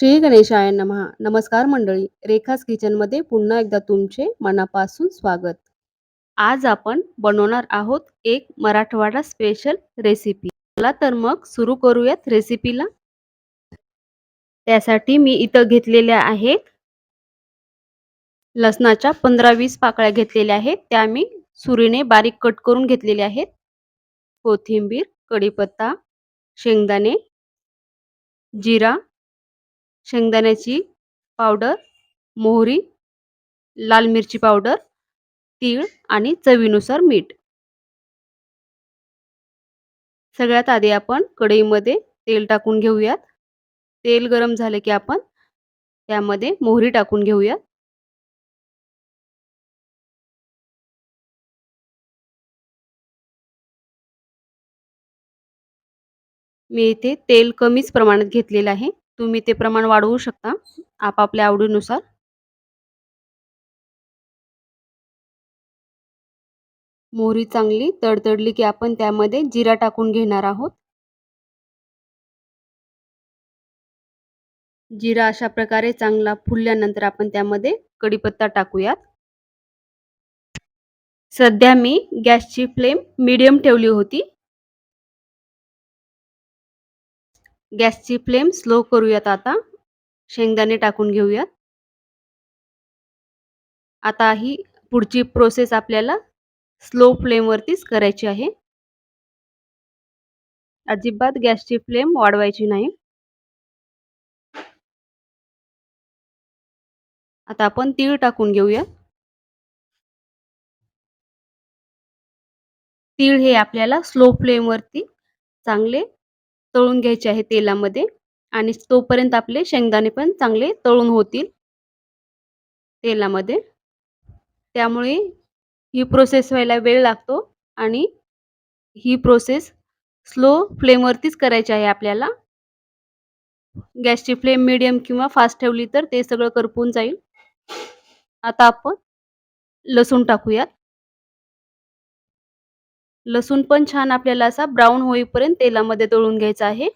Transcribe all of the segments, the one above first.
श्री गणेशाय नमहा नमस्कार मंडळी रेखास किचनमध्ये पुन्हा एकदा तुमचे मनापासून स्वागत. आज आपण बनवणार आहोत एक मराठवाडा स्पेशल रेसिपी चला तर मग सुरू करूयात रेसिपीला त्यासाठी मी इथं घेतलेल्या आहेत लसणाच्या पंधरा वीस पाकळ्या घेतलेल्या आहेत. त्या मी सुरीने बारीक कट करून घेतलेल्या आहेत. कोथिंबीर कढीपत्ता शेंगदाणे जिरा शेंगदाण्याची पावडर मोहरी लाल मिरची पावडर तीळ आणि चवीनुसार मीठ. सगळ्यात आधी आपण कढईमध्ये तेल टाकून घेऊयात. तेल गरम झाले की आपण त्यामध्ये मोहरी टाकून घेऊयात. मी इथे तेल कमीच प्रमाणात घेतलेलं आहे. तुम्ही ते प्रमाण वाढवू शकता आपापल्या आवडीनुसार. मोहरी चांगली तडतडली की आपण त्यामध्ये जिरा टाकून घेणार आहोत. जिरा अशा प्रकारे चांगला फुलल्यानंतर आपण त्यामध्ये कढीपत्ता टाकूयात. सध्या मी गॅसची फ्लेम मीडियम ठेवली होती. गॅसची फ्लेम स्लो करूयात आता. शेंगदाणे टाकून घेऊयात. आता ही पुढची प्रोसेस आपल्याला स्लो फ्लेमवरतीच करायची आहे. अजिबात गॅसची फ्लेम वाढवायची नाही. आता आपण तीळ टाकून घेऊया तीळ हे आपल्याला स्लो फ्लेमवरती चांगले तळून घ्यायचे आहे तेलामध्ये आणि तोपर्यंत आपले शेंगदाणे पण चांगले तळून होतील तेलामध्ये. त्यामुळे ही प्रोसेस व्हायला वेळ लागतो आणि ही प्रोसेस स्लो फ्लेमवरतीच करायची आहे आपल्याला. गॅसची फ्लेम मिडियम किंवा फास्ट ठेवली तर ते सगळं करपून जाईल. आता आपण लसूण टाकूयात. लसूण पण छान आपल्याला असा ब्राऊन होईपर्यंत तेलामध्ये तळून घ्यायचा आहे.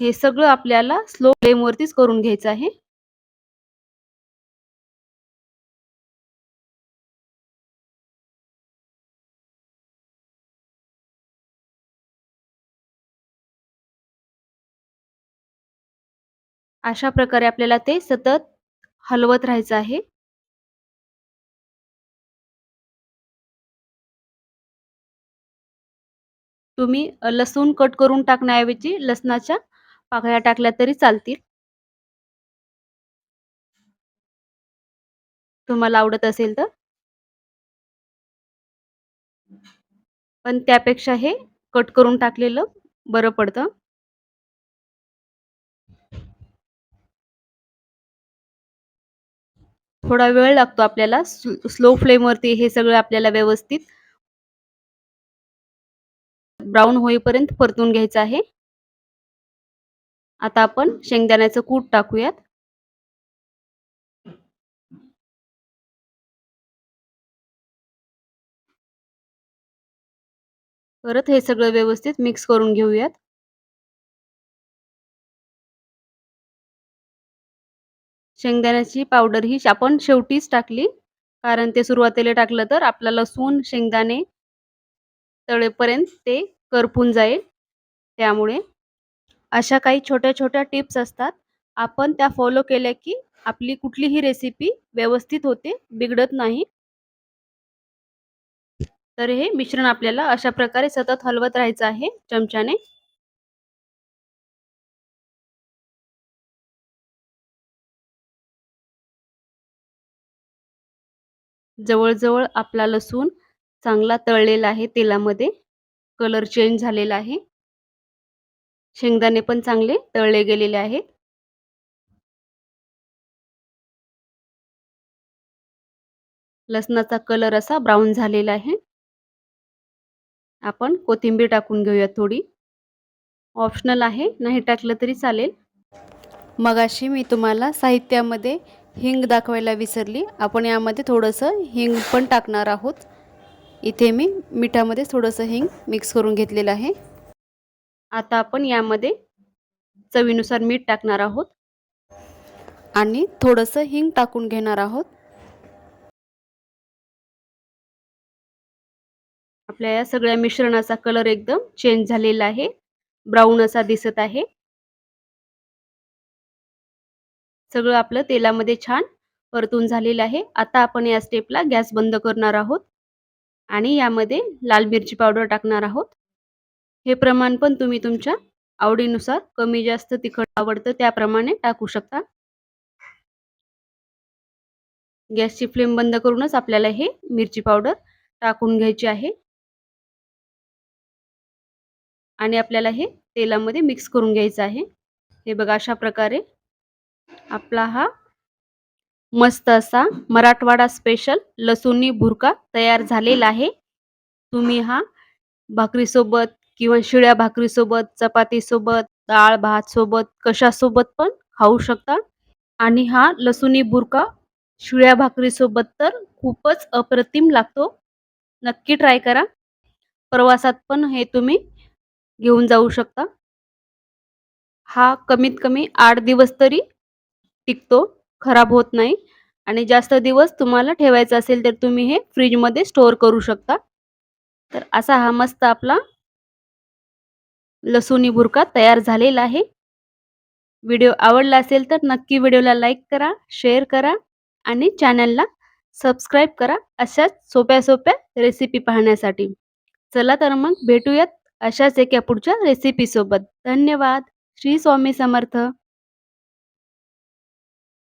हे सगळं आपल्याला स्लो फ्लेमवरतीच करून घ्यायचं आहे. अशा प्रकारे आपल्याला ते सतत हलवत राहायचं आहे. तुम्ही लसूण कट करून टाकण्याऐवजी लसणाच्या पाकळ्या टाकल्या तरी चालतील. तुम्हाला आवडत असेल तर. पण त्यापेक्षा हे कट करून टाकलेलं बरं पडतं. थोडा वेळ लागतो आपल्याला स्लो फ्लेमवरती हे सगळं आपल्याला व्यवस्थित ब्राऊन होईपर्यंत परतून घ्यायचं आहे. आता आपण शेंगदाण्याचं कूट टाकूयात. परत हे सगळं व्यवस्थित मिक्स करून घेऊयात. शेंगदाण्याची पावडर ही आपण शेवटीच टाकली. कारण ते सुरुवातीला टाकलं तर आपला लसूण शेंगदाणे तळेपर्यंत ते करपून जाईल. त्यामुळे अशा काही छोट्या छोट्या टिप्स असतात. आपण त्या फॉलो केल्या की आपली कुठलीही रेसिपी व्यवस्थित होते बिघडत नाही. तर हे मिश्रण आपल्याला अशा प्रकारे सतत हलवत राहायचं आहे चमच्याने. जवळजवळ आपला लसूण चांगला तळलेला आहे तेलामध्ये. कलर चेंज झालेला आहे. शेंगदाणे पण चांगले तळले गेलेले आहेत. लसणाचा कलर असा ब्राऊन झालेला आहे. आपण कोथिंबीर टाकून घेऊया थोडी. ऑप्शनल आहे नाही टाकलं तरी चालेल. मगाशी मी तुम्हाला साहित्यामध्ये हिंग दाखवायला विसरली. आपण यामध्ये थोडंसं हिंग पण टाकणार आहोत. इथे मी मिठामध्ये थोडंसं हिंग मिक्स करून घेतलेलं आहे. आता आपण यामध्ये चवीनुसार मीठ टाकणार आहोत. आणि थोडंसं हिंग टाकून घेणार आहोत. आपल्या या सगळ्या मिश्रणाचा कलर एकदम चेंज झालेला आहे. ब्राऊन असा दिसत आहे. सगळं आपलं तेलामध्ये छान परतून झालेलं आहे. आता आपण या स्टेपला गॅस बंद करणार आहोत. आणि यामध्ये लाल मिरची पावडर टाकणार आहोत. हे प्रमाण पण तुम्ही तुमच्या आवडीनुसार कमी जास्त तिखट आवडतं त्याप्रमाणे टाकू शकता. गॅसची फ्लेम बंद करूनच आपल्याला हे मिरची पावडर टाकून घ्यायची आहे. आणि आपल्याला हे तेलामध्ये मिक्स करून घ्यायचं आहे. हे बघा अशा प्रकारे आपला हा मस्त असा मराठवाडा स्पेशल लसूणी भुरका तयार झालेला आहे. तुम्ही हा भाकरीसोबत किंवा शिळ्या भाकरीसोबत चपातीसोबत डाळ भात सोबत कशासोबत पण खाऊ शकता. आणि हा लसूणी बुरका शिळ्या भाकरीसोबत तर खूपच अप्रतिम लागतो. नक्की ट्राय करा. प्रवासात पण हे तुम्ही घेऊन जाऊ शकता. हा कमीत कमी आठ दिवस तरी टिकतो. खराब होत नाही. आणि जास्त दिवस तुम्हाला ठेवायचं असेल तर तुम्ही हे फ्रीजमध्ये स्टोअर करू शकता. तर असा हा मस्त आपला लसूणी बुरका तयार झालेला आहे. व्हिडिओ आवडला असेल तर नक्की व्हिडिओला लाईक करा शेअर करा आणि चॅनलला सबस्क्राईब करा अशाच सोप्या सोप्या रेसिपी पाहण्यासाठी. चला तर मग भेटूयात अशाच एका पुढच्या रेसिपीसोबत. धन्यवाद. श्री स्वामी समर्थ.